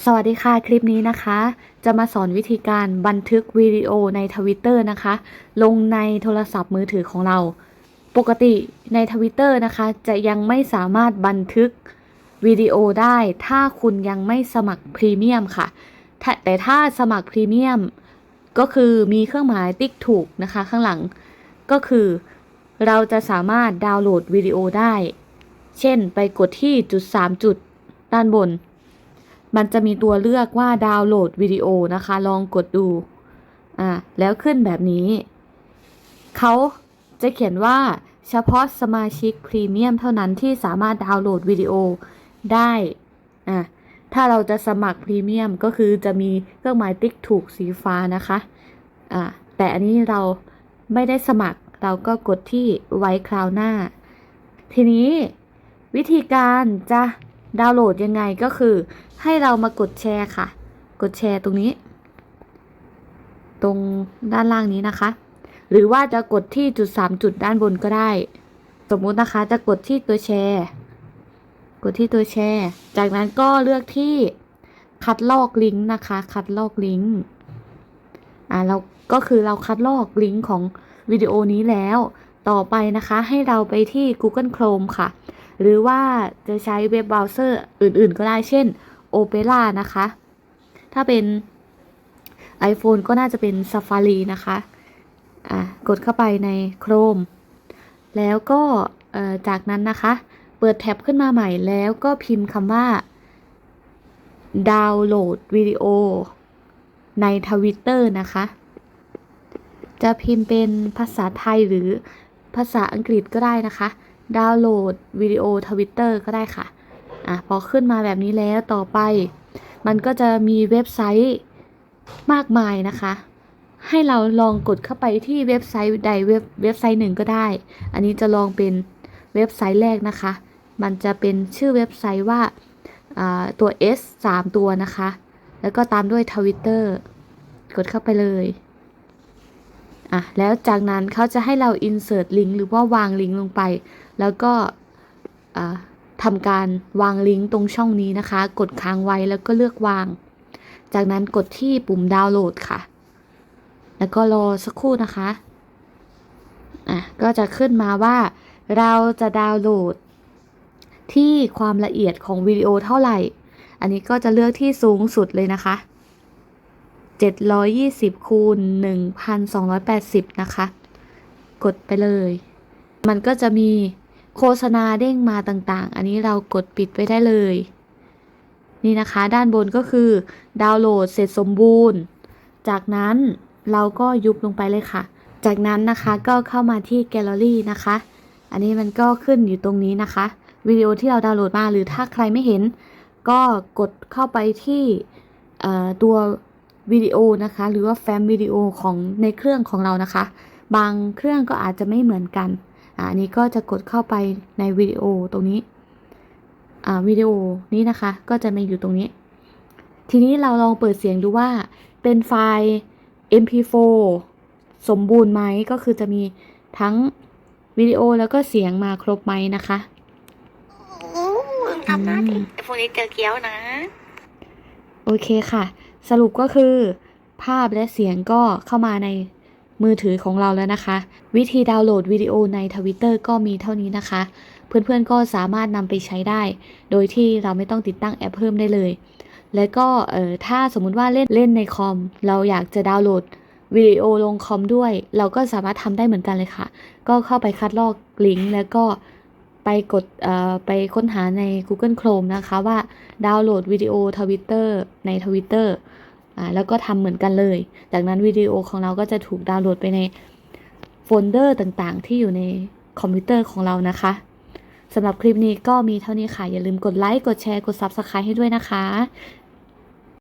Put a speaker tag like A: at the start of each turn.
A: สวัสดีค่ะคลิปนี้นะคะ จะมาสอนวิธีการบันทึกวิดีโอในทวิตเตอร์นะคะ ลงในโทรศัพท์มือถือของเรา ปกติในทวิตเตอร์นะคะ จะยังไม่สามารถบันทึกวิดีโอได้ ถ้าคุณยังไม่สมัครพรีเมียมค่ะ แต่ถ้าสมัครพรีเมียมก็คือมีเครื่องหมายติ๊กถูกนะคะ ข้างหลังก็คือ เราจะสามารถดาวน์โหลดวิดีโอได้ เช่น ไปกดที่จุด 3 จุดด้านบน มันจะมีตัวเลือกว่าดาวน์โหลดวิดีโอนะคะ ลองกดดู อ่า แล้วขึ้นแบบนี้ เขาจะเขียนว่าเฉพาะสมาชิกพรีเมียมเท่านั้นที่สามารถดาวน์โหลดวิดีโอได้ อ่าถ้าเราจะสมัครพรีเมียมก็คือจะมีเครื่องหมายติ๊กถูกสีฟ้านะคะ อ่า แต่อันนี้เราไม่ได้สมัคร เราก็กดที่ไว้คราวหน้า ทีนี้วิธีการจะ ดาวน์โหลดยังไงก็คือให้เรามากดแชร์ค่ะ กดแชร์ตรงนี้ ตรงด้านล่างนี้นะคะ หรือว่าจะกดที่จุด 3 จุดด้านบนก็ได้ สมมุตินะคะจะกดที่ตัวแชร์ กดที่ตัวแชร์ จากนั้นก็เลือกที่คัดลอกลิงก์นะคะ คัดลอกลิงก์อ่าเราก็คือเราคัดลอกลิงก์ของวิดีโอนี้แล้ว ต่อไปนะคะให้เราไปที่ Google Chrome ค่ะ หรือว่าจะใช้เว็บเบราว์เซอร์อื่นๆ ก็ได้เช่น Opera นะคะ ถ้าเป็น iPhone ก็น่าจะเป็น Safari นะคะอะกดเข้าไปใน Chrome แล้วก็จากนั้นนะคะ เปิดแท็บขึ้นมาใหม่แล้วก็พิมพ์คำว่า ดาวน์โหลดวิดีโอ ในทวิตเตอร์นะคะ จะพิมพ์เป็นภาษาไทยหรือภาษาอังกฤษก็ได้นะคะ ดาวน์โหลดวิดีโอทวิตเตอร์ก็ได้ค่ะอะพอขึ้นมาแบบนี้แล้วต่อไป มันก็จะมีเว็บไซต์มากมายนะคะ ให้เราลองกดเข้าไปที่เว็บไซต์ใดเว็บเว็บไซต์หนึ่งก็ได้ อันนี้จะลองเป็นเว็บไซต์แรกนะคะ มันจะเป็นชื่อเว็บไซต์ว่าตัว S 3 ตัวนะคะ แล้วก็ตามด้วยทวิตเตอร์กดเข้าไปเลย อะแล้วจากนั้นเขาจะให้เรา insert ลิงก์หรือว่าวางลิงก์ลงไป แล้วก็ทำการวางลิงก์ตรงช่องนี้นะคะ กดค้างไว้แล้วก็เลือกวาง จากนั้นกดที่ปุ่มดาวน์โหลดค่ะ แล้วก็รอสักครู่นะคะอะก็จะขึ้นมาว่า เราจะดาวน์โหลด ที่ความละเอียดของวิดีโอเท่าไหร่ อันนี้ก็จะเลือกที่สูงสุดเลยนะคะ 720 คูณ 1280 นะคะ กดไปเลย มันก็จะมีโฆษณาเด้งมาต่างๆ อันนี้เรากดปิดไปได้เลย นี่นะคะ ด้านบนก็คือ ดาวน์โหลดเสร็จสมบูรณ์ จากนั้นเราก็ยุบลงไปเลยค่ะ จากนั้นนะคะก็เข้ามาที่แกลเลอรี่นะคะ อันนี้มันก็ขึ้นอยู่ตรงนี้นะคะ วิดีโอที่เราดาวน์โหลดมาหรือถ้าใครไม่เห็น ก็กดเข้าไปที่ตัว วิดีโอนะคะ หรือว่าแฟ้มวิดีโอของในเครื่องของเรานะคะ บางเครื่องก็อาจจะไม่เหมือนกันอะอันนี้ก็จะกดเข้าไปในวิดีโอตรงนี้อ่าวิดีโอนี้นะคะก็จะมาอยู่ตรงนี้ ทีนี้เราลองเปิดเสียงดูว่าเป็นไฟล์ MP4 สมบูรณ์ไหมก็คือจะมีทั้งวิดีโอแล้วก็เสียงมาครบไหมนะคะ
B: โอ้มึงทำหน้าดิพวกนี้เจอเกี้ยวนะ
A: โอเคค่ะ สรุปก็คือภาพและเสียงก็เข้ามาในมือถือของเราแล้วนะคะ วิธีดาวน์โหลดวิดีโอในทวิตเตอร์ก็มีเท่านี้นะคะ เพื่อนๆก็สามารถนำไปใช้ได้ โดยที่เราไม่ต้องติดตั้งแอปเพิ่มได้เลย แล้วก็เอ่อถ้าสมมุติว่าเล่นเล่นในคอม เราอยากจะดาวน์โหลดวิดีโอลงคอมด้วย เราก็สามารถทำได้เหมือนกันเลยค่ะ ก็เข้าไปคัดลอกลิงก์แล้วก็ ไปกดไปค้นหาใน Google Chrome นะคะว่าดาวน์โหลดวิดีโอทวิตเตอร์ในทวิตเตอร์อ่าแล้วก็ทำเหมือนกันเลย จากนั้นวิดีโอของเราก็จะถูกดาวน์โหลดไปในโฟลเดอร์ต่างๆ ที่อยู่ในคอมพิวเตอร์ของเรานะคะสำหรับคลิปนี้ก็มีเท่านี้ค่ะ อย่าลืมกดไลค์ กดแชร์ กด Subscribe ให้ด้วยนะคะ